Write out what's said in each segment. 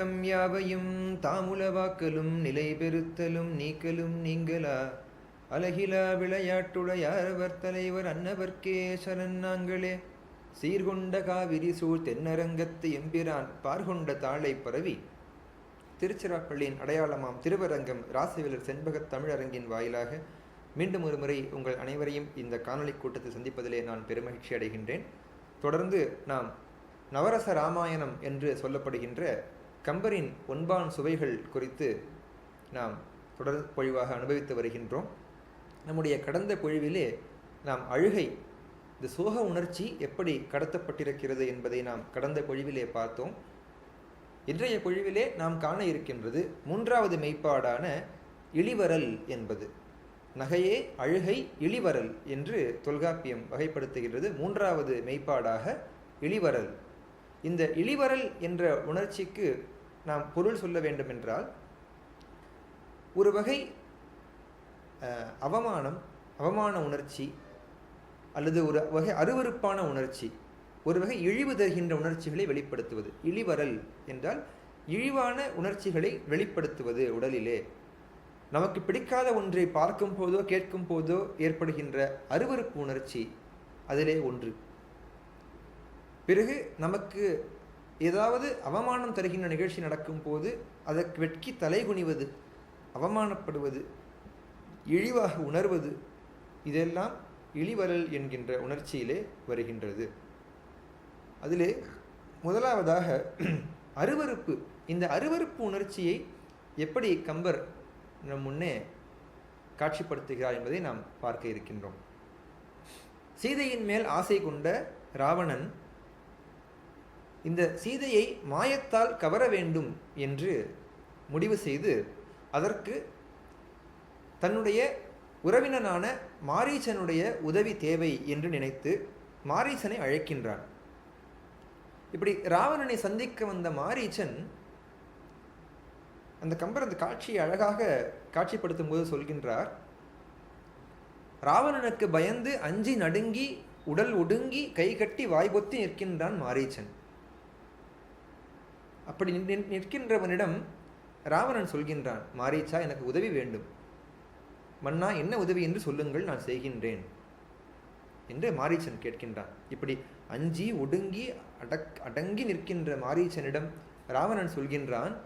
உலகம் யாவையும் தாமுலவாக்கலும் நிலை பெருத்தலும் நீக்கலும் நீங்களா? அழகிலா விளையாட்டுடையாரவர் தலைவர் அன்னவர்க்கே சரண் நாங்களே. சீர்கொண்ட காவிரி சூழ் தென்னரங்கத்து எம்பிரான் பார்கொண்ட தாளை பரவி. திருச்சிராப்பள்ளியின் அடையாளமாம் திருவரங்கம் ராசிவிலர் செண்பகத் தமிழரங்கின் வாயிலாக. மீண்டும் ஒரு முறை உங்கள் அனைவரையும் இந்த காணொளி கூட்டத்தை சந்திப்பதிலே நான் பெருமகிழ்ச்சி அடைகின்றேன் தொடர்ந்து நாம் நவரச ராமாயணம் என்று சொல்லப்படுகின்ற கம்பரின் ஒன்பான் சுவைகள் குறித்து நாம் தொடர் பொழிவாக அனுபவித்து வருகின்றோம். நம்முடைய கடந்த பொழிவிலே நாம் அழுகை இந்த சோக உணர்ச்சி எப்படி கடத்தப்பட்டிருக்கிறது என்பதை நாம் கடந்த பொழிவிலே பார்த்தோம். இன்றைய பொழிவிலே நாம் காண இருக்கின்றது மூன்றாவது மெய்ப்பாடான இழிவரல் என்பது. நகையே அழுகை இழிவரல் என்று தொல்காப்பியம் வகைப்படுத்துகிறது மூன்றாவது மெய்ப்பாடாக இழிவரல் இந்த இழிவரல் என்ற உணர்ச்சிக்கு நாம் பொருள் சொல்ல வேண்டுமென்றால் ஒரு வகை அவமானம் அவமான உணர்ச்சி அல்லது ஒரு வகை அருவருப்பான உணர்ச்சி ஒரு வகை இழிவு தருகின்ற உணர்ச்சிகளை வெளிப்படுத்துவது. இழிவரல் என்றால் இழிவான உணர்ச்சிகளை வெளிப்படுத்துவது உடலிலே. நமக்கு பிடிக்காத ஒன்றை பார்க்கும் போதோ கேட்கும் போதோ ஏற்படுகின்ற அருவருப்பு உணர்ச்சி அதிலே ஒன்று. பிறகு நமக்கு ஏதாவது அவமானம் தருகின்ற நிகழ்ச்சி நடக்கும் போது அதற்கு வெட்கி தலைகுனிவது அவமானப்படுவது இழிவாக உணர்வது இதெல்லாம் இழிவரல் என்கின்ற உணர்ச்சியிலே வருகின்றது. அதிலே முதலாவதாக அருவருப்பு இந்த அருவருப்பு உணர்ச்சியை எப்படி கம்பர் நம் முன்னே காட்சிப்படுத்துகிறார் என்பதை நாம் பார்க்க இருக்கின்றோம். சீதையின் மேல் ஆசை கொண்ட ராவணன் இந்த சீதையை மாயத்தால் கவர வேண்டும் என்று முடிவு செய்து அதற்கு தன்னுடைய உறவினனான மாரீச்சனுடைய உதவி தேவை என்று நினைத்து மாரீசனை அழைக்கின்றான். இப்படி ராவணனை சந்திக்க வந்த மாரீச்சன் அந்த கம்பர் அந்த காட்சியை அழகாக காட்சிப்படுத்தும் போது சொல்கின்றார் ராவணனுக்கு பயந்து அஞ்சி நடுங்கி உடல் ஒடுங்கி கை கட்டி வாய்பொத்தி நிற்கின்றான் மாரீச்சன் அப்படி நின்- நிற்கின்றவனிடம் ராவணன் சொல்கின்றான் மாரீச்சா எனக்கு உதவி வேண்டும். மன்னா என்ன உதவி என்று சொல்லுங்கள் நான் செய்கின்றேன். என்று மாரீச்சன் கேட்கின்றான். இப்படி அஞ்சி ஒடுங்கி அடக் அடங்கி நிற்கின்ற மாரீச்சனிடம் ராவணன் சொல்கின்றான்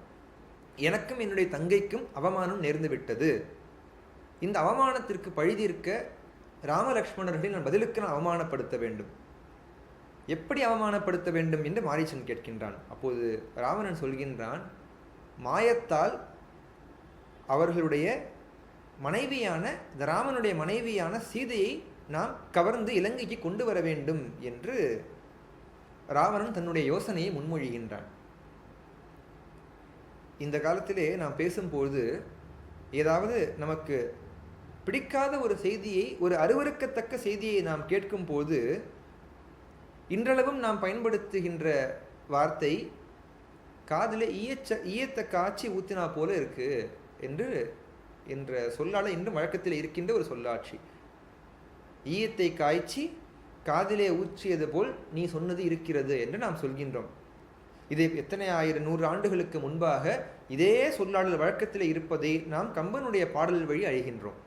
எனக்கும் என்னுடைய தங்கைக்கும் அவமானம் நேர்ந்து விட்டது. இந்த அவமானத்திற்கு பழிதீர்க்க ராமலக்ஷ்மணர்களை நான் பதிலுக்கு நான் அவமானப்படுத்த வேண்டும். எப்படி அவமானப்படுத்த வேண்டும் என்று மாரீச்சன் கேட்கின்றான். அப்போது ராவணன் சொல்கின்றான் மாயத்தால் அவர்களுடைய மனைவியான இந்த ராமனுடைய மனைவியான சீதையை நாம் கவர்ந்து இலங்கைக்கு கொண்டு வர வேண்டும் என்று ராவணன் தன்னுடைய யோசனையை முன்மொழிகின்றான். இந்த காலத்திலே நாம் பேசும்போது ஏதாவது நமக்கு பிடிக்காத ஒரு செய்தியை ஒரு அருவருக்கத்தக்க செய்தியை நாம் கேட்கும்போது இன்றளவும் நாம் பயன்படுத்துகின்ற வார்த்தை காதில் ஈயச்ச ஈயத்தை காய்ச்சி ஊத்தினா போல இருக்கு என்று என்ற சொல்லால் இன்றும் வழக்கத்தில் இருக்கின்ற ஒரு சொல்லாட்சி. ஈயத்தை காய்ச்சி காதிலே ஊற்றியது போல் நீ சொன்னது இருக்கிறது என்று நாம் சொல்கின்றோம். இதை எத்தனை ஆயிரம் நூறு ஆண்டுகளுக்கு முன்பாக இதே சொல்லாடல் வழக்கத்தில் இருப்பதை நாம் கம்பனுடைய பாடல் வழி அழிகின்றோம்.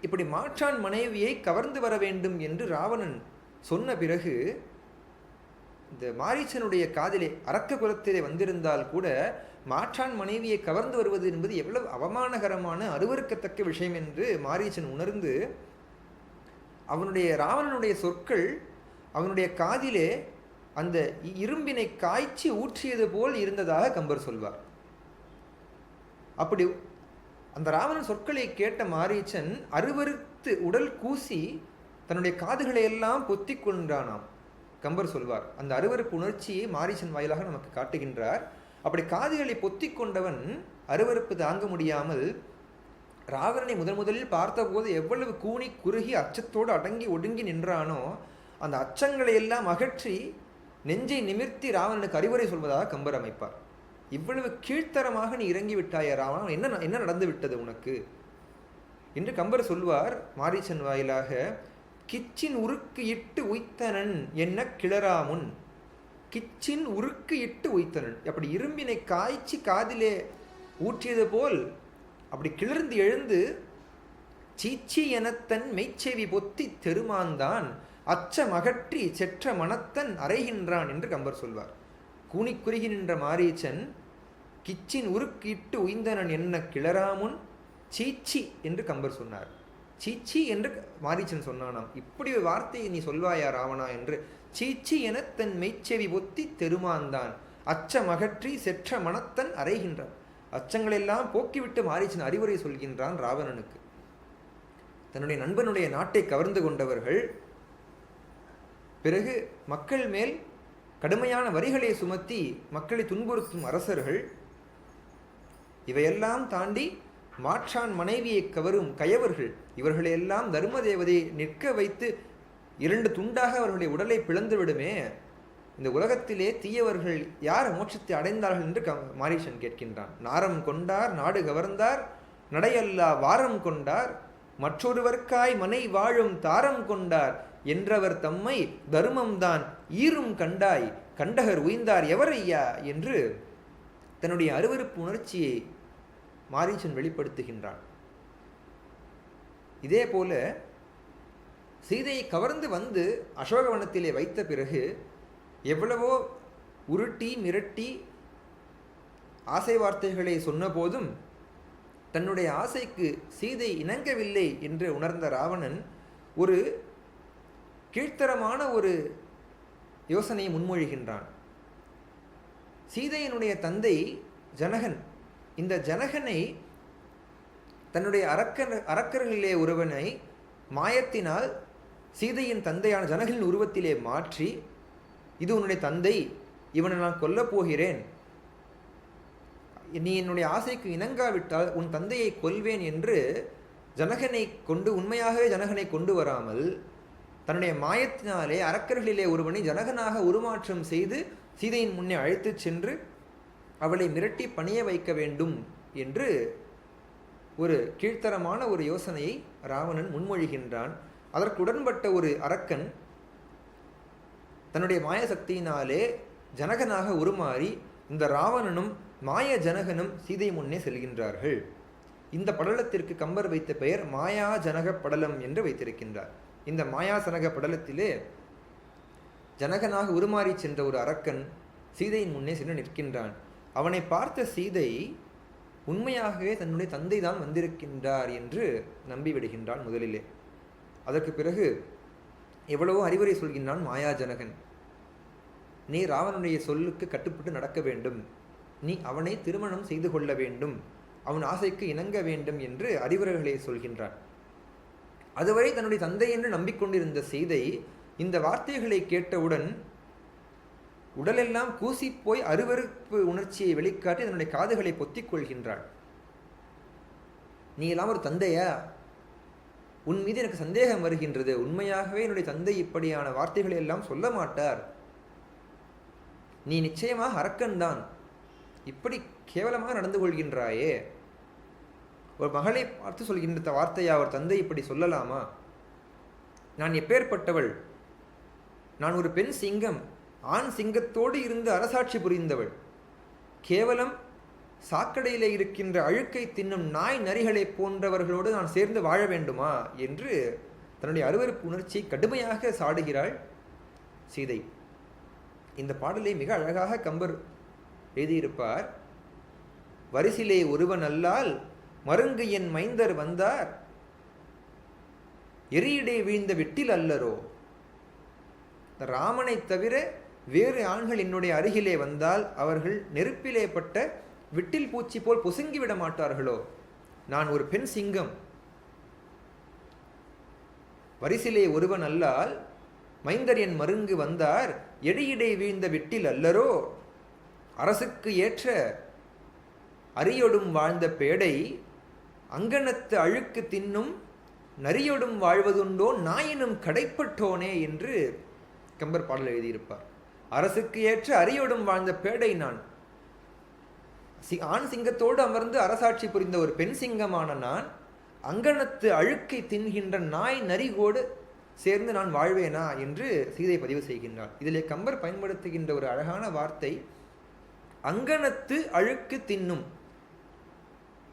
இப்படி மாற்றான் மனைவியை கவர்ந்து வர வேண்டும் என்று ராவணன் சொன்ன பிறகு இந்த மாரீச்சனுடைய காதிலே அரக்க குலத்திலே வந்திருந்தால் கூட மாற்றான் மனைவியை கவர்ந்து வருவது என்பது எவ்வளவு அவமானகரமான அருவருக்கத்தக்க விஷயம் என்று மாரீச்சன் உணர்ந்து அவனுடைய ராவணனுடைய சொற்கள் அவனுடைய காதிலே அந்த இரும்பினை காய்ச்சி ஊற்றியது போல் இருந்ததாக கம்பர் சொல்வார். அப்படி அந்த ராவணன் சொற்களை கேட்ட மாரீச்சன் அருவறுத்து உடல் கூசி தன்னுடைய காதுகளை எல்லாம் பொத்தி கொண்டானாம் கம்பர் சொல்வார் அந்த அருவருப்பு உணர்ச்சியை மாரிசன் வாயிலாக நமக்கு காட்டுகின்றார். அப்படி காதுகளை பொத்தி கொண்டவன் அருவருப்பு தாங்க முடியாமல் ராவணனை முதன் முதலில் பார்த்தபோது எவ்வளவு கூனி குறுகி அச்சத்தோடு அடங்கி ஒடுங்கி நின்றானோ அந்த அச்சங்களை எல்லாம் அகற்றி நெஞ்சை நிமிர்த்தி ராவணனுக்கு அறிவுரை சொல்வதாக கம்பர் அமைப்பார். இவ்வளவு கீழ்த்தரமாக நீ இறங்கி விட்டாய ராவணன் என்ன என்ன நடந்து விட்டது உனக்கு? என்று கம்பர் சொல்வார் மாரீச்சன் வாயிலாக கிச்சின் உருக்கு இட்டு உய்த்தனன் என்ன கிளராமுன் கிச்சின் உருக்கு இட்டு உய்த்தனன். அப்படி இரும்பினை காய்ச்சி காதிலே ஊற்றியது போல் அப்படி கிளர்ந்து எழுந்து சீச்சி எனத்தன் மெய்ச்செவி பொத்தி தெருமாந்தான். அச்ச மகற்றி செற்ற மனத்தன் அறைகின்றான் என்று கம்பர் சொல்வார். கூனிக் குறுகி நின்ற மாரீச்சன் கிச்சின் உருக்கிட்டு உய்ந்தனன் என்ன கிளராமுன் சீச்சி என்று கம்பர் சொன்னார். சீச்சி என்று மாரீச்சன் சொன்னானாம். இப்படி ஒரு வார்த்தையை நீ சொல்வாயா ராவணா என்று. சீச்சி என தன் மெய்ச்செவி ஒத்தி தெருமாந்தான். அச்ச மகற்றி செற்ற மனத்தன் அறைகின்றான். அச்சங்களெல்லாம் போக்கிவிட்டு மாரீச்சன் அறிவுரை சொல்கின்றான் ராவணனுக்கு. தன்னுடைய நண்பனுடைய நாட்டை கவர்ந்து கொண்டவர்கள் பிறகு மக்கள் மேல் கடுமையான வரிகளை சுமத்தி மக்களை துன்புறுத்தும் அரசர்கள் இவையெல்லாம் தாண்டி மாற்றான் மனைவியை கவரும் கயவர்கள் இவர்களையெல்லாம் தர்ம தேவதையை நிற்க வைத்து இரண்டு துண்டாக அவர்களுடைய உடலை பிளந்து விடுமே இந்த உலகத்திலே தீயவர்கள் யார் மோட்சத்தை அடைந்தார்கள் என்று க மாரீசன் கேட்கின்றான். நாரம் கொண்டார் நாடு கவர்ந்தார் நடையல்லா வாரம் கொண்டார் மற்றொருவர்க்காய் மனை வாழும் தாரம் கொண்டார் என்றவர் தம்மை தர்மம்தான் ஈரும் கண்டாய் கண்டகர் உய்ந்தார் எவரையா என்று தன்னுடைய அருவருப்பு உணர்ச்சியை மாரீச்சன் வெளிப்படுத்துகின்றான். இதே போல சீதையை கவர்ந்து வந்து அசோகவனத்திலே வைத்த பிறகு எவ்வளவோ உருட்டி மிரட்டி ஆசை வார்த்தைகளை சொன்னபோதும் தன்னுடைய ஆசைக்கு சீதை இணங்கவில்லை என்று உணர்ந்த ராவணன் ஒரு கீழ்த்தரமான ஒரு யோசனையை முன்மொழிகின்றான். சீதையினுடைய தந்தை ஜனகன் இந்த ஜனகனை தன்னுடைய அரக்கர் அரக்கர்களிலே ஒருவனை மாயத்தினால் சீதையின் தந்தையான ஜனகனின் உருவத்திலே மாற்றி இது உன்னுடைய தந்தை இவனை நான் கொல்லப் போகிறேன். நீ என்னுடைய ஆசைக்கு இணங்காவிட்டால் உன் தந்தையை கொல்வேன் என்று ஜனகனை கொண்டு உண்மையாகவே ஜனகனை கொண்டு வராமல் தன்னுடைய மாயத்தினாலே அரக்கர்களிலே ஒருவனை ஜனகனாக உருமாற்றம் செய்து சீதையின் முன்னே அழைத்துச் சென்று அவளை மிரட்டி பணிய வைக்க வேண்டும் என்று ஒரு கீழ்த்தரமான ஒரு யோசனையை ராவணன் முன்மொழிகின்றான். அதற்கு உடன்பட்ட ஒரு அரக்கன் தன்னுடைய மாயசக்தியினாலே ஜனகனாக உருமாறி இந்த ராவணனும் மாய ஜனகனும் சீதை முன்னே செல்கின்றார்கள். இந்த படலத்திற்கு கம்பர் வைத்த பெயர் மாயா ஜனக படலம் என்று வைத்திருக்கின்றார். இந்த மாயா ஜனக படலத்திலே ஜனகனாக உருமாறி சென்ற ஒரு அரக்கன் சீதையின் முன்னே சென்று நிற்கின்றான். அவனை பார்த்த சீதை உண்மையாகவே தன்னுடைய தந்தை தான் வந்திருக்கின்றார் என்று நம்பி விடுகின்றான் முதலிலே. அதற்கு பிறகு எவ்வளவோ அறிவுரை சொல்கின்றான் மாயாஜனகன். நீ ராவனுடைய சொல்லுக்கு கட்டுப்பட்டு நடக்க வேண்டும். நீ அவனை திருமணம் செய்து கொள்ள வேண்டும். அவன் ஆசைக்கு இணங்க வேண்டும் என்று அறிவுரைகளை சொல்கின்றான். அதுவரை தன்னுடைய தந்தை என்று நம்பிக்கொண்டிருந்த சீதை இந்த வார்த்தைகளை கேட்டவுடன் உடலெல்லாம் கூசி போய் அருவருப்பு உணர்ச்சியை வெளிக்காட்டி தன்னுடைய காதுகளை பொத்திக் கொள்கின்றாள். நீ எல்லாம் ஒரு தந்தையா? உன் மீது எனக்கு சந்தேகம் வருகின்றது. உண்மையாகவே என்னுடைய தந்தை இப்படியான வார்த்தைகளை எல்லாம் சொல்ல மாட்டார். நீ நிச்சயமாக அரக்கன்தான். இப்படி கேவலமாக நடந்து கொள்கின்றாயே. ஒரு மகளை பார்த்து சொல்கின்ற வார்த்தையா? அவர் தந்தை இப்படி சொல்லலாமா? நான் எப்பேற்பட்டவள்? நான் ஒரு பெண் சிங்கம். ஆண் சிங்கத்தோடு இருந்து அரசாட்சி புரிந்தவள். கேவலம் சாக்கடையில் இருக்கின்ற அழுக்கை தின்னும் நாய் நரிகளை போன்றவர்களோடு நான் சேர்ந்து வாழ வேண்டுமா? என்று தன்னுடைய அருவருப்பு உணர்ச்சியை கடுமையாக சாடுகிறாள் சீதை. இந்த பாடலை மிக அழகாக கம்பர் எழுதியிருப்பார். வரிசிலே ஒருவன் அல்லால் மருங்கு என் மைந்தர் வந்தார். எரியிடே வீழ்ந்த வெட்டில் அல்லரோ. ராமனை தவிர வேறு ஆண்கள் என்னுடைய அருகிலே வந்தால் அவர்கள் நெருப்பிலே பட்ட விட்டில் பூச்சி போல் பொசுங்கிவிட மாட்டார்களோ? நான் ஒரு பெண் சிங்கம். வரிசிலே ஒருவன் அல்லால் மைந்தர் என் மருங்கு வந்தார் எடையிடை வீழ்ந்த விட்டில் அல்லரோ? அரசுக்கு ஏற்ற அரியொடும் வாழ்ந்த பேடை அங்கனத்து அழுக்கு தின்னும் நரியொடும் வாழ்வதுண்டோ? நாயினும் கடைப்பட்டோனே? என்று கம்பர் பாடல் எழுதியிருப்பார். அரசுக்கு ஏற்ற அரியோடும் வாழ்ந்த பேடை நான். சி ஆண் சிங்கத்தோடு அமர்ந்து அரசாட்சி புரிந்த ஒரு பெண் சிங்கமான நான் அங்கனத்து அழுக்கை தின்கின்ற நாய் நரிகோடு சேர்ந்து நான் வாழ்வேனா என்று சீதை பதிவு செய்கின்றார் இதிலே கம்பர் பயன்படுத்துகின்ற ஒரு அழகான வார்த்தை அங்கனத்து அழுக்கு தின்னும்.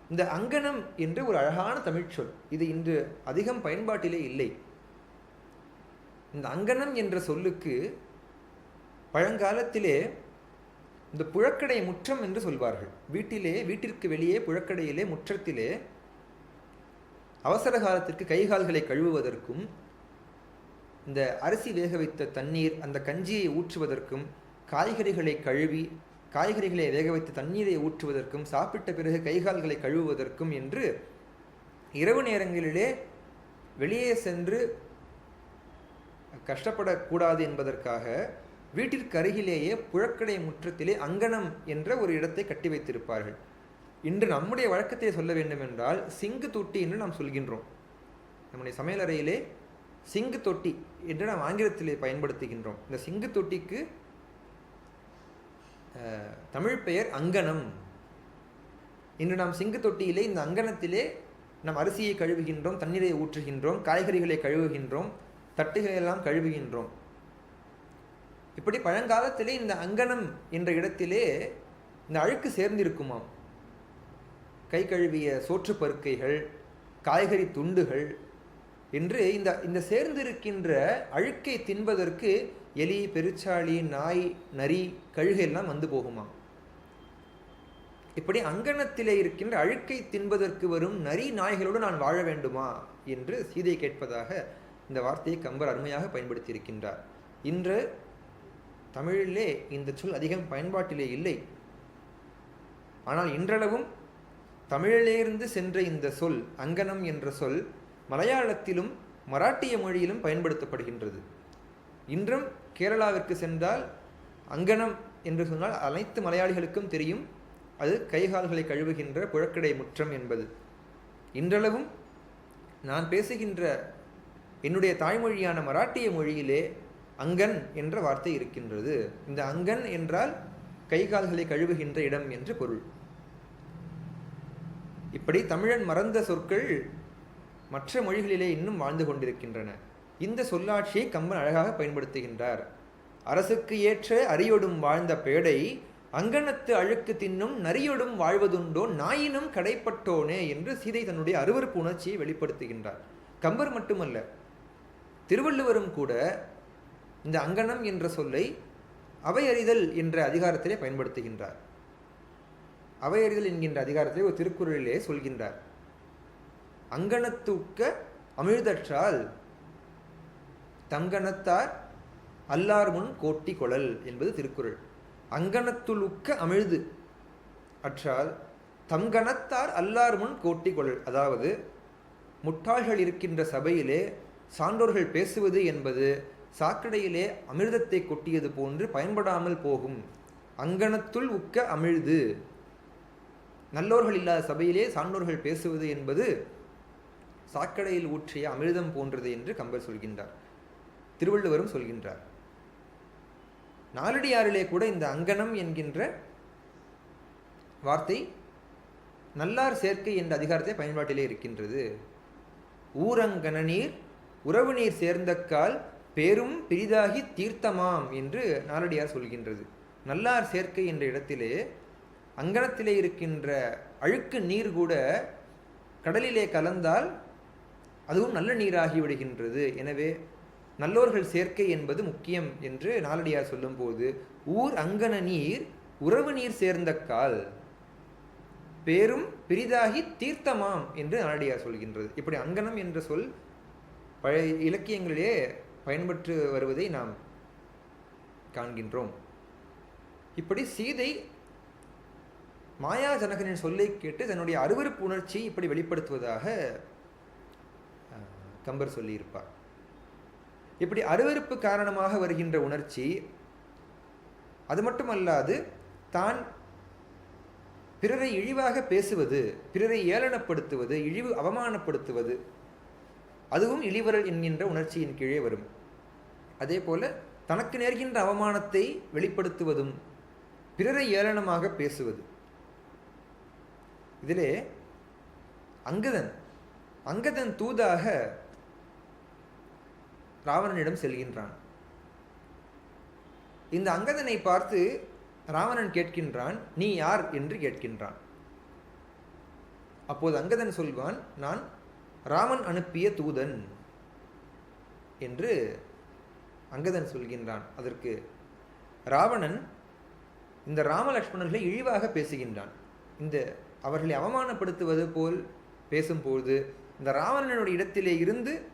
இந்த அங்கனம் என்று ஒரு அழகான தமிழ்ச்சொல் இது இன்று அதிகம் பயன்பாட்டிலே இல்லை. இந்த அங்கனம் என்ற சொல்லுக்கு பழங்காலத்திலே இந்த புழக்கடை முற்றம் என்று சொல்வார்கள். வீட்டிலே வீட்டிற்கு வெளியே புழக்கடையிலே முற்றத்திலே அவசர காலத்திற்கு கைகால்களை கழுவுவதற்கும் இந்த அரிசி வேக வைத்த தண்ணீர் அந்த கஞ்சியை ஊற்றுவதற்கும் காய்கறிகளை கழுவி காய்கறிகளை வேக வைத்த தண்ணீரை ஊற்றுவதற்கும் சாப்பிட்ட பிறகு கைகால்களை கழுவுவதற்கும் என்று இரவு நேரங்களிலே வெளியே சென்று கஷ்டப்படக்கூடாது என்பதற்காக வீட்டிற்கு அருகிலேயே புழக்கடை முற்றத்திலே அங்கனம் என்ற ஒரு இடத்தை கட்டி வைத்திருப்பார்கள். இன்று நம்முடைய வழக்கத்தை சொல்ல வேண்டுமென்றால் சிங்கு தொட்டி என்று நாம் சொல்கின்றோம். நம்முடைய சமையலறையிலே சிங்கு தொட்டி என்று நாம் ஆங்கிலத்திலே பயன்படுத்துகின்றோம். இந்த சிங்கு தொட்டிக்கு தமிழ் பெயர் அங்கனம். இன்று நாம் சிங்கு தொட்டியிலே இந்த அங்கனத்திலே நாம் அரிசியை கழுவுகின்றோம் தண்ணீரை ஊற்றுகின்றோம் காய்கறிகளை கழுவுகின்றோம் தட்டுகளை எல்லாம் கழுவுகின்றோம். இப்படி பழங்காலத்திலே இந்த அங்கனம் என்ற இடத்திலே இந்த அழுக்கு சேர்ந்திருக்குமாம். கை கழுவிய சோற்று பருக்கைகள் காய்கறி துண்டுகள் என்று இந்த இந்த சேர்ந்திருக்கின்ற அழுக்கை தின்பதற்கு எலி பெருச்சாளி நாய் நரி கழுகு எல்லாம் வந்து போகுமாம். இப்படி அங்கனத்திலே இருக்கின்ற அழுக்கை தின்பதற்கு வரும் நரி நாய்களோடு நான் வாழ வேண்டுமா என்று சீதை கேட்பதாக இந்த வார்த்தையை கம்பர் அருமையாக பயன்படுத்தியிருக்கின்றார். இன்று தமிழிலே இந்த சொல் அதிகம் பயன்பாட்டிலே இல்லை. ஆனால் இன்றளவும் தமிழிலிருந்து சென்ற இந்த சொல் அங்கனம் என்ற சொல் மலையாளத்திலும் மராட்டிய மொழியிலும் பயன்படுத்தப்படுகின்றது. இன்றும் கேரளாவிற்கு சென்றால் அங்கனம் என்று சொன்னால் அனைத்து மலையாளிகளுக்கும் தெரியும். அது கைகால்களை கழுவுகின்ற புழக்கடை முற்றம் என்பது. இன்றளவும் நான் பேசுகின்ற என்னுடைய தாய்மொழியான மராட்டிய மொழியிலே அங்கன் என்ற வார்த்தை இருக்கின்றது. இந்த அங்கன் என்றால் கை கால்களை கழுவுகின்ற இடம் என்று பொருள். இப்படி தமிழன் மறந்த சொற்கள் மற்ற மொழிகளிலே இன்னும் வாழ்ந்து கொண்டிருக்கின்றன. இந்த சொல்லாட்சியை கம்பன் அழகாக பயன்படுத்துகின்றார். அரசுக்கு ஏற்ற அரியொடும் வாழ்ந்த பேடை அங்கனத்து அழுக்கு தின்னும் நரியொடும் வாழ்வதுண்டோ நாயினும் கடைப்பட்டோனே என்று சீதை தன்னுடைய அருவருப்பு உணர்ச்சியை வெளிப்படுத்துகின்றார். கம்பர் மட்டுமல்ல திருவள்ளுவரும் கூட இந்த அங்கனம் என்ற சொல்லை அவையறிதல் என்ற அதிகாரத்திலே பயன்படுத்துகின்றார். அவையறிதல் என்கின்ற அதிகாரத்தை ஒரு திருக்குறளிலே சொல்கின்றார். அங்கனத்துக்க அமிழ்தற்றால் தங்கணத்தார் அல்லார் முன் கோட்டி கொழல் என்பது திருக்குறள். அங்கனத்துளுக்க அமிழ்து அற்றால் தங்கணத்தார் அல்லார் முன் கோட்டி கொழல். அதாவது முட்டாள்கள் இருக்கின்ற சபையிலே சான்றோர்கள் பேசுவது என்பது சாக்கடையிலே அமிர்தத்தை கொட்டியது போன்று பயன்படாமல் போகும். அங்கனத்துள் உக்க அமிழ்து. நல்லோர்கள் இல்லாத சபையிலே சான்றோர்கள் பேசுவது என்பது சாக்கடையில் ஊற்றிய அமிர்தம் போன்றது என்று கம்பர் சொல்கின்றார். திருவள்ளுவரும் சொல்கின்றார். நாலடியாரிலே கூட இந்த அங்கனம் என்கின்ற வார்த்தை நல்லார் சேர்க்கை என்ற அதிகாரத்தை பயன்பாட்டிலே இருக்கின்றது. ஊரங்கன நீர் உறவு நீர் சேர்ந்தக்கால் பேரும் பெரிதாகி தீர்த்தமாம் என்று நாலடியார் சொல்கின்றது. நல்லார் சேர்க்கை என்ற இடத்திலே அங்கனத்திலே இருக்கின்ற அழுக்கு நீர் கூட கடலிலே கலந்தால் அதுவும் நல்ல நீராகி விடுகின்றது. எனவே நல்லோர்கள் சேர்க்கை என்பது முக்கியம் என்று நாலடியார் சொல்லும்போது ஊர் அங்கன நீர் உறவு நீர் சேர்ந்த கால் பேரும் பெரிதாகி தீர்த்தமாம் என்று நாலடியார் சொல்கின்றது. இப்படி அங்கனம் என்ற சொல் பழைய இலக்கியங்களிலே பயன்பட்டு வருவதை நாம் காண்கின்றோம். இப்படி சீதை மாயா ஜனகனின் சொல்லை கேட்டு தன்னுடைய அருவருப்பு உணர்ச்சியை இப்படி வெளிப்படுத்துவதாக கம்பர் சொல்லியிருப்பார். இப்படி அருவருப்பு காரணமாக வருகின்ற உணர்ச்சி அது மட்டுமல்லாது தான் பிறரை இழிவாக பேசுவது பிறரை ஏளனப்படுத்துவது இழிவு அவமானப்படுத்துவது அதுவும் இழிவரல் என்கின்ற உணர்ச்சியின் கீழே வரும். அதே போல தனக்கு நேர்கின்ற அவமானத்தை வெளிப்படுத்துவதும் பிறரை ஏளனமாக பேசுவது. இதிலே அங்கதன் அங்கதன் தூதாக ராவணனிடம் செல்கின்றான். இந்த அங்கதனை பார்த்து ராவணன் கேட்கின்றான் நீ யார்? என்று கேட்கின்றான். அப்போது அங்கதன் சொல்வான் நான் ராமன் அனுப்பிய தூதன் என்று அங்கதன் சொல்கின்றான். அதற்கு ராவணன் இந்த ராமலக்ஷ்மணர்களை இழிவாக பேசுகின்றான். இந்த அவர்களை அவமானப்படுத்துவது போல் பேசும்போது இந்த ராவணனுடைய இடத்திலே இருந்து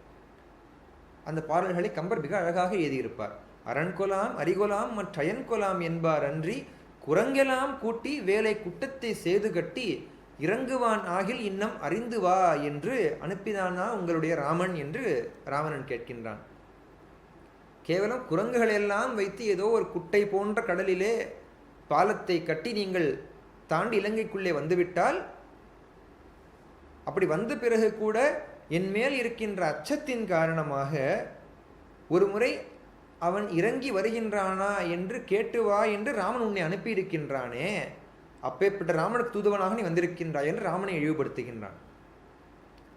அந்த பாடல்களை கம்பர் மிக அழகாக எழுதியிருப்பார். அரண்கொலாம் அரிகொலாம் மற்றயன்கொலாம் என்பார் அன்றி குரங்கெல்லாம் கூட்டி வேலை குட்டத்தை செய்து கட்டி இறங்குவான் ஆகில் இன்னம் அறிந்து வா என்று அனுப்பினானா உங்களுடைய ராமன் என்று ராவணன் கேட்கின்றான். கேவலம் குரங்குகளெல்லாம் வைத்து ஏதோ ஒரு குட்டை போன்ற கடலிலே பாலத்தை கட்டி நீங்கள் தாண்டி இலங்கைக்குள்ளே வந்துவிட்டால் அப்படி வந்த பிறகு கூட என் மேல் இருக்கின்ற அச்சத்தின் காரணமாக ஒரு முறை அவன் இறங்கி வருகின்றானா என்று கேட்டு வா என்று ராமன் உன்னை அனுப்பியிருக்கின்றானே. அப்பேற்பட்ட ராமனுக்கு தூதுவனாக நீ வந்திருக்கின்றாய் என்று ராமனை இழிவுபடுத்துகின்றான்.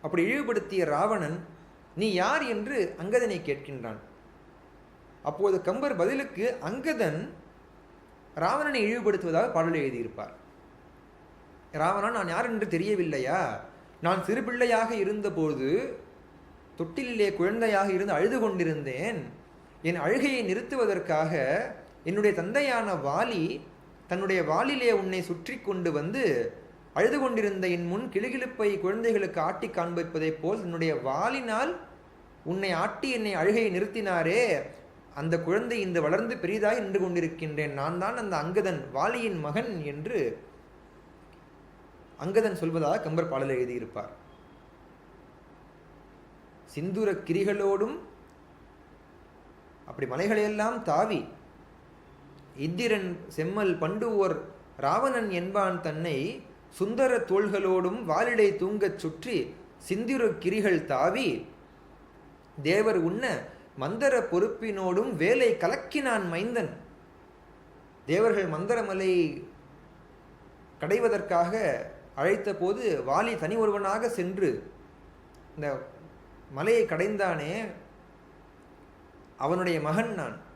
அப்படி இழிவுபடுத்திய ராவணன் நீ யார் என்று அங்கதனை கேட்கின்றான். அப்போது கம்பர் பதிலுக்கு அங்கதன் ராவணனை இழிவுபடுத்துவதாக பாடல் எழுதியிருப்பார். ராவணா நான் யார் என்று தெரியவில்லையா? நான் சிறு பிள்ளையாக இருந்தபோது தொட்டிலே குழந்தையாக இருந்து அழுது கொண்டிருந்தேன். என் அழுகையை நிறுத்துவதற்காக என்னுடைய தந்தையான வாலி தன்னுடைய வாலிலே உன்னை சுற்றி கொண்டு வந்து அழுது கொண்டிருந்த என் முன் கிளுகிழுப்பை குழந்தைகளுக்கு ஆட்டி காண்பிப்பதைப் போல் தன்னுடைய வாலினால் உன்னை ஆட்டி என்னை அழுகையை நிறுத்தினாரே. அந்த குழந்தை இந்த வளர்ந்து பெரிதாய் நின்று கொண்டிருக்கின்றேன். நான் தான் அந்த அங்கதன் வாலியின் மகன் என்று அங்கதன் சொல்வதாக கம்பர் பாடல் எழுதியிருப்பார். சிந்துர கிரிகளோடும் அப்படி மலைகளையெல்லாம் தாவி இந்திரன் செம்மல் பண்டுவோர் ராவணன் என்பான் தன்னை சுந்தர தோள்களோடும் வாலிடை தூங்கச் சுற்றி சிந்திரு கிரிகள் தாவி. தேவர் உண்ண மந்தர பொறுப்பினோடும் வேலை கலக்கினான் மைந்தன். தேவர்கள் மந்தரமலை கடைவதற்காக அழைத்த போது வாலி தனி ஒருவனாக சென்று இந்த மலையை கடைந்தானே அவனுடைய மகன் நான்.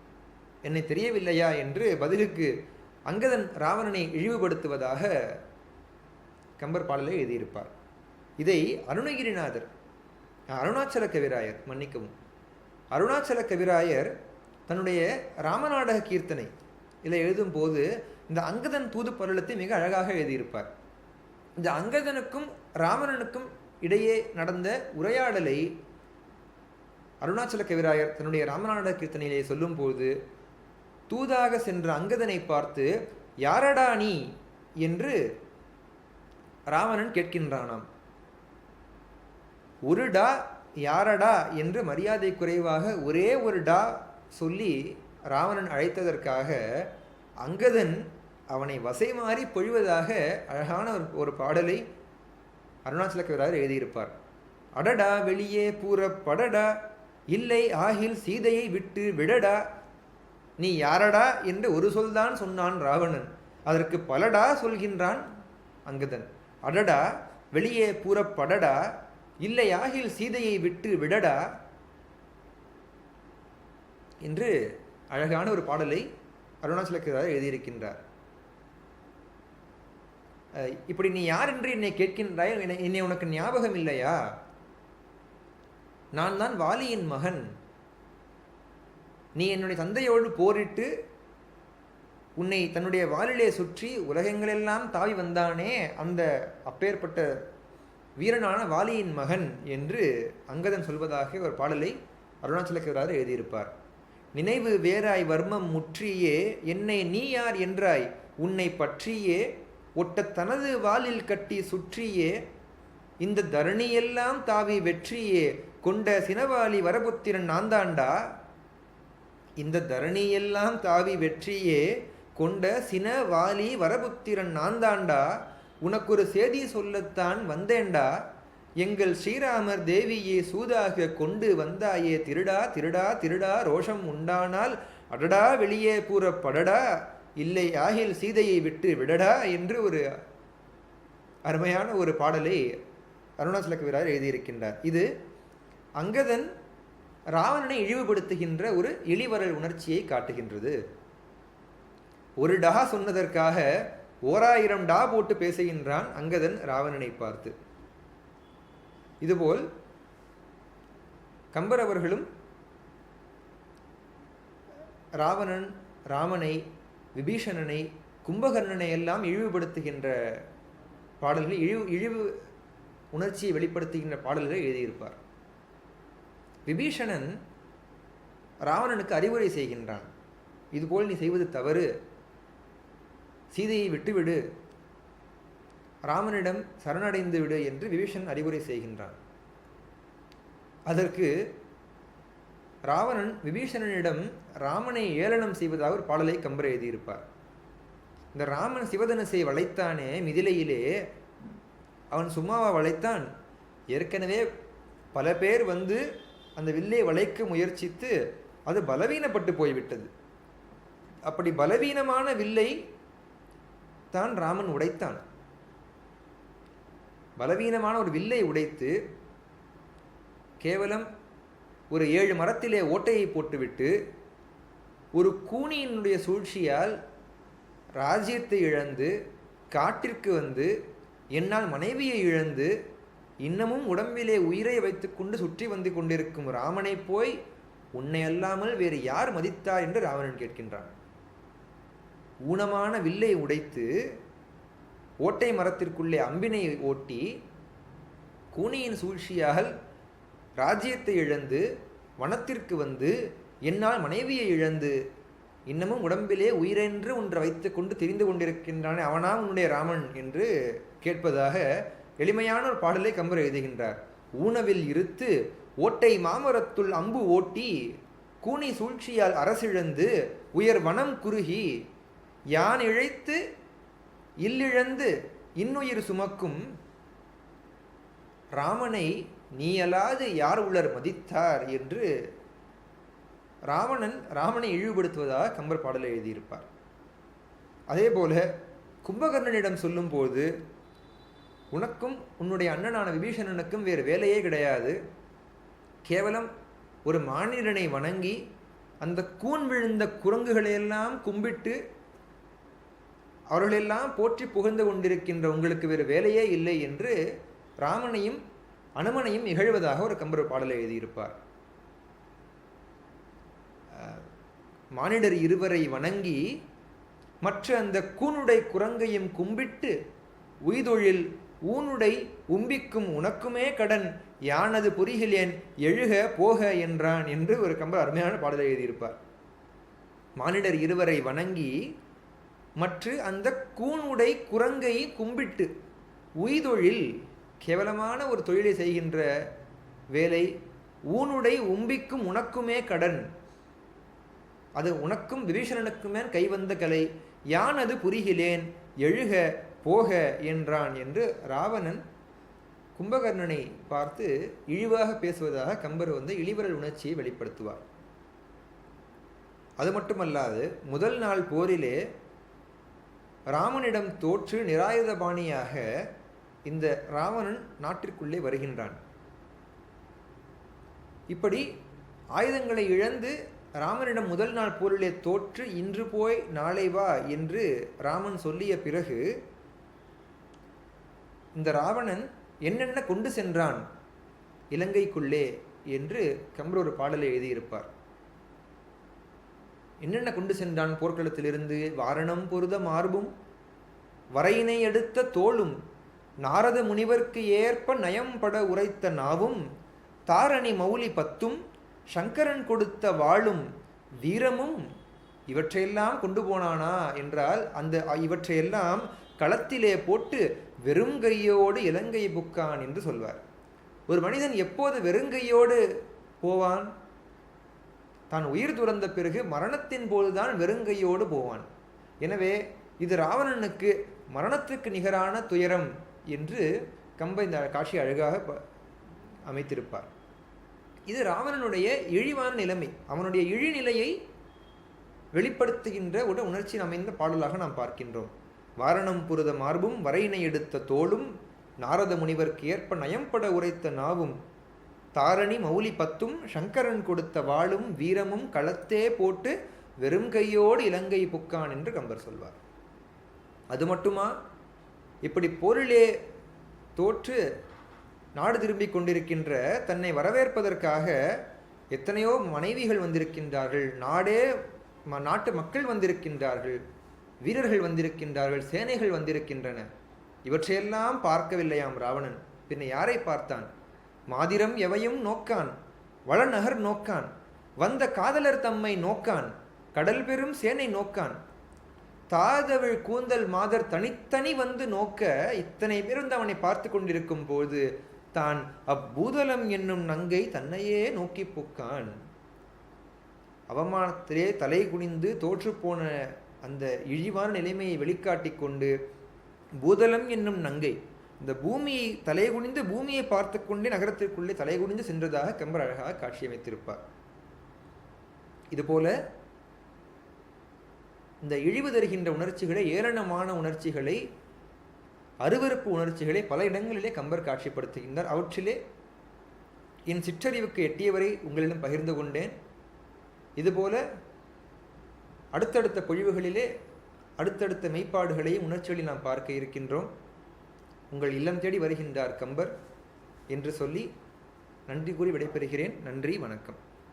என்னை தெரியவில்லையா என்று பதிலுக்கு அங்கதன் ராவணனை இழிவுபடுத்துவதாக கம்பர் பாடலில் எழுதியிருப்பார். இதை அருணகிரிநாதர் அருணாச்சல கவிராயர் மன்னிக்கவும். அருணாச்சல கவிராயர் தன்னுடைய ராமநாடக கீர்த்தனை இதில் எழுதும்போது இந்த அங்கதன் தூது பருளத்தை மிக அழகாக எழுதியிருப்பார். இந்த அங்கதனுக்கும் ராவணனுக்கும் இடையே நடந்த உரையாடலை அருணாச்சல கவிராயர் தன்னுடைய ராமநாடக கீர்த்தனையிலே சொல்லும்போது தூதாக சென்ற அங்கதனை பார்த்து யாரடா நீ? என்று ராவணன் கேட்கின்றானாம். ஒரு டா யாரடா? என்று மரியாதை குறைவாக ஒரே ஒரு டா சொல்லி ராவணன் அழைத்ததற்காக அங்கதன் அவனை வசை மாறி பொழிவதாக அழகான ஒரு ஒரு பாடலை அருணாச்சல கவிராஜர் எழுதியிருப்பார். அடடா வெளியே பூரப்படடா இல்லை ஆகில் சீதையை விட்டு விடடா நீ யாரடா என்று ஒரு சொல்தான் சொன்னான் ராவணன். அதற்கு பலடா சொல்கின்றான் அங்கதன். அடடா வெளியே பூரப்படடா இல்லையாகில் சீதையை விட்டு விடடா என்று அழகான ஒரு பாடலை அருணாச்சலக்கிரார் எழுதியிருக்கின்றார். இப்படி நீ யார் என்று என்னை கேட்கின்றாய்? என்னை உனக்கு ஞாபகம் இல்லையா நான் தான் வாலியின் மகன். நீ என்னுடைய தந்தையோடு போரிட்டு உன்னை தன்னுடைய வாலிலே சுற்றி உலகங்களெல்லாம் தாவி வந்தானே அந்த அப்பேற்பட்ட வீரனான வாலியின் மகன் என்று அங்கதன் சொல்வதாக ஒரு பாடலை அருணாச்சலக்கிறார் எழுதியிருப்பார். நினைவு வேறாய் வர்மம் முற்றியே என்னை நீ யார் என்றாய் உன்னை பற்றியே ஒட்ட தனது வாலில் கட்டி சுற்றியே இந்த தரணியெல்லாம் தாவி வெற்றியே கொண்ட சினவாலி வரபுத்திரன் நான்தாண்டா? இந்த தரணியெல்லாம் தாவி வெற்றியே கொண்ட சினவாலி வரபுத்திரன் நான்தாண்டா? உனக்கொரு செய்தி சொல்லத்தான் வந்தேண்டா? எங்கள் ஸ்ரீராமர் தேவியே சூதாக கொண்டு வந்தாயே. திருடா திருடா திருடா ரோஷம் உண்டானால் அடடா வெளியே கூறப்படடா இல்லை ஆகில் சீதையை விட்டு விடடா என்று ஒரு அருமையான ஒரு பாடலை அருணாச்சல கவிரார் எழுதியிருக்கின்றார். இது அங்கதன் ராவணனை இழிவுபடுத்துகின்ற ஒரு இழிவரல் உணர்ச்சியை காட்டுகின்றது. ஒரு டா சொன்னதற்காக ஓராயிரம் டா போட்டு பேசுகின்றான் அங்கதன் ராவணனை பார்த்து. இதுபோல் கம்பர் அவர்களும் ராவணன் ராமனை விபீஷணனை கும்பகர்ணனை எல்லாம் இழிவுபடுத்துகின்ற பாடல்கள் இழிவு இழிவு உணர்ச்சியை வெளிப்படுத்துகின்ற பாடல்களை எழுதியிருப்பார். விபீஷணன் ராவணனுக்கு அறிவுரை செய்கின்றான். இதுபோல் நீ செய்வது தவறு. சீதையை விட்டுவிடு. ராமனிடம் சரணடைந்து விடு என்று விபீஷணன் அறிவுரை செய்கின்றான். அதற்கு ராவணன் விபீஷணனிடம் ராமனை ஏளனம் செய்வதாக ஒரு பாடலை கம்பர் எழுதியிருப்பார். இந்த ராமன் சிவதனசை வளைத்தானே மிதிலையிலே அவன் சும்மாவா வளைத்தான்? ஏற்கனவே பல பேர் வந்து அந்த வில்லை வளைக்க முயற்சித்து அது பலவீனப்பட்டு போய்விட்டது. அப்படி பலவீனமான வில்லை தான் ராமன் உடைத்தான். பலவீனமான ஒரு வில்லை உடைத்து கேவலம் ஒரு ஏழு மரத்திலே ஓட்டையை போட்டுவிட்டு ஒரு கூனியினுடைய சூழ்ச்சியால் ராஜ்யத்தை இழந்து காட்டிற்கு வந்து என்னால் மனைவியை இழந்து இன்னமும் உடம்பிலே உயிரை வைத்துக்கொண்டு சுற்றி வந்து கொண்டிருக்கும் ராமனை போய் உன்னை அல்லாமல் வேறு யார் மதித்தார் என்று ராவணன் கேட்கின்றான். ஊனமான வில்லை உடைத்து ஓட்டை மரத்திற்குள்ளே அம்பினை ஓட்டி கூனியின் சூழ்ச்சியாக ராஜ்யத்தை இழந்து வனத்திற்கு வந்து என்னால் மனைவியை இழந்து இன்னமும் உடம்பிலே உயிரென்று ஒன்று வைத்துக்கொண்டு தெரிந்து கொண்டிருக்கின்றானே அவனா உன்னுடைய ராமன் என்று கேட்பதாக எளிமையான ஒரு பாடலை கம்பர் எழுதுகின்றார். ஊனவில் இருத்து ஓட்டை மாமரத்துள் அம்பு ஓட்டி கூனி சூழ்ச்சியால் அரசிழந்து உயர் வனம் குறுகி யான் இழைத்து இல்லிழந்து இன்னுயிர் சுமக்கும் ராமனை நீ அல்லாது யார் உள்ளர் மதித்தார் என்று ராவணன் ராமனை இழிவுபடுத்துவதாக கம்பர் பாடலை எழுதியிருப்பார். அதே போல கும்பகர்ணனிடம் சொல்லும்போது உனக்கும் உன்னுடைய அண்ணனான விபீஷணனுக்கும் வேறு வேலையே கிடையாது. கேவலம் ஒரு மானிடனை வணங்கி அந்த கூன் விழுந்த குரங்குகளையெல்லாம் கும்பிட்டு அவர்களெல்லாம் போற்றி புகழ்ந்து கொண்டிருக்கின்ற உங்களுக்கு வேறு வேலையே இல்லை என்று ராமனையும் அனுமனையும் இகழ்வதாக ஒரு கம்பர் பாடலை எழுதியிருப்பார். மானிடர் இருவரை வணங்கி மற்ற அந்த கூனுடை குரங்கையும் கும்பிட்டு உய்தொழில் ஊனுடை உம்பிக்கும் உனக்குமே கடன் யானது புரிகிலேன் எழுக போக என்றான் என்று ஒரு கம்பர் அருமையான பாடலை எழுதியிருப்பார். மானிடர் இருவரை வணங்கி மற்ற அந்த கூனுடை குரங்கை கும்பிட்டு உய்தொழில் கேவலமான ஒரு தொழிலை செய்கின்ற வேலை ஊனுடை உம்பிக்கும் உனக்குமே கடன் அது உனக்கும் விபீஷணனுக்குமே கைவந்த கலை யான் அது புரிகிலேன் எழுக போக என்றான் என்று ராவணன் கும்பகர்ணனை பார்த்து இழிவாக பேசுவதாக கம்பர் வந்து இழிவரல் உணர்ச்சியை வெளிப்படுத்துவார். அது மட்டுமல்லாது முதல் நாள் போரிலே ராமனிடம் தோற்று நிராயுதபாணியாக இந்த ராவணன் நாட்டிற்குள்ளே வருகின்றான். இப்படி ஆயுதங்களை இழந்து ராமனிடம் முதல் நாள் போரிலே தோற்று இன்று போய் நாளை வா என்று ராமன் சொல்லிய பிறகு இந்த ராவணன் என்னென்ன கொண்டு சென்றான்? இலங்கைக்குள்ளே என்று கம்பர் ஒரு பாடலை எழுதியிருப்பார். என்னென்ன கொண்டு சென்றான்? போர்க்களத்திலிருந்து வாரணம் பொருத மார்பும் வரையினை எடுத்த தோளும் நாரத முனிவர்க்கு ஏற்ப நயம்பட உரைத்த நாவும் தாரணி மௌலி பத்தும் சங்கரன் கொடுத்த வாளும் வீரமும் இவற்றையெல்லாம் கொண்டு போனானா? என்றால் அந்த இவற்றையெல்லாம் களத்திலே போட்டு வெறுங்கையோடு இலங்கை புக்கான் என்று சொல்வார். ஒரு மனிதன் எப்போது வெறுங்கையோடு போவான்? தான் உயிர் துறந்த பிறகு மரணத்தின் போதுதான் வெறுங்கையோடு போவான். எனவே இது ராவணனுக்கு மரணத்துக்கு நிகரான துயரம் என்று கம்ப இந்த காட்சி அழகாக அமைத்திருப்பார். இது ராவணனுடைய இழிவான நிலைமை. அவனுடைய இழிநிலையை வெளிப்படுத்துகின்ற ஒரு உணர்ச்சியில் அமைந்த பாடலாக நாம் பார்க்கின்றோம். வாரணம் புரத மார்பும் வரையினை எடுத்த தோளும் நாரத முனிவர்க்கு ஏற்ப நயம்பட உரைத்த நாவும் தாரணி மௌலி பத்தும் சங்கரன் கொடுத்த வாளும் வீரமும் களத்தே போட்டு வெறும் கையோடு இலங்கை புக்கான் என்று கம்பர் சொல்வார். அது மட்டுமா? இப்படி போரிலே தோற்று நாடு திரும்பிக் கொண்டிருக்கின்ற தன்னை வரவேற்பதற்காக எத்தனையோ மனைவிகள் வந்திருக்கின்றார்கள். நாடே ம- நாட்டு மக்கள் வந்திருக்கின்றார்கள். வீரர்கள் வந்திருக்கின்றார்கள் சேனைகள் வந்திருக்கின்றன. இவற்றையெல்லாம் பார்க்கவில்லையாம் ராவணன். பின்ன யாரை பார்த்தான்? மாதிரம் எவையும் நோக்கான். வளநகர் நோக்கான். வந்த காதலர் தம்மை நோக்கான். கடல் பெரும் சேனை நோக்கான். தாதவள் கூந்தல் மாதர் தனித்தனி வந்து நோக்க இத்தனை பேருந்து அவனை பார்த்து கொண்டிருக்கும் போது தான் அப்பூதலம் என்னும் நங்கை தன்னையே நோக்கி பூக்கான். அவமானத்திலே தலை குனிந்து தோற்றுப்போன அந்த இழிவான நிலைமையை வெளிக்காட்டி கொண்டு பூதலம் என்னும் நங்கை இந்த பூமியை தலைகுனிந்து பூமியை பார்த்து கொண்டே நகரத்திற்குள்ளே தலைகுனிந்து சென்றதாக கம்பர் அழகாக காட்சியமைத்திருப்பார் இதுபோல இந்த இழிவு தருகின்ற உணர்ச்சிகளை ஏளனமான உணர்ச்சிகளை அருவருப்பு உணர்ச்சிகளை பல இடங்களிலே கம்பர் காட்சிப்படுத்துகின்றார். அவற்றிலே என் சிற்றறிவுக்கு எட்டியவரை உங்களிடம் பகிர்ந்து கொண்டேன். இதுபோல அடுத்தடுத்த பொழிவுகளிலே அடுத்தடுத்த மெய்ப்பாடுகளையும் உணர்ச்சிகளில் நாம் பார்க்க இருக்கின்றோம். உங்கள் இல்லம் தேடி வருகின்றார் கம்பர் என்று சொல்லி நன்றி கூறி விடைபெறுகிறேன். நன்றி வணக்கம்.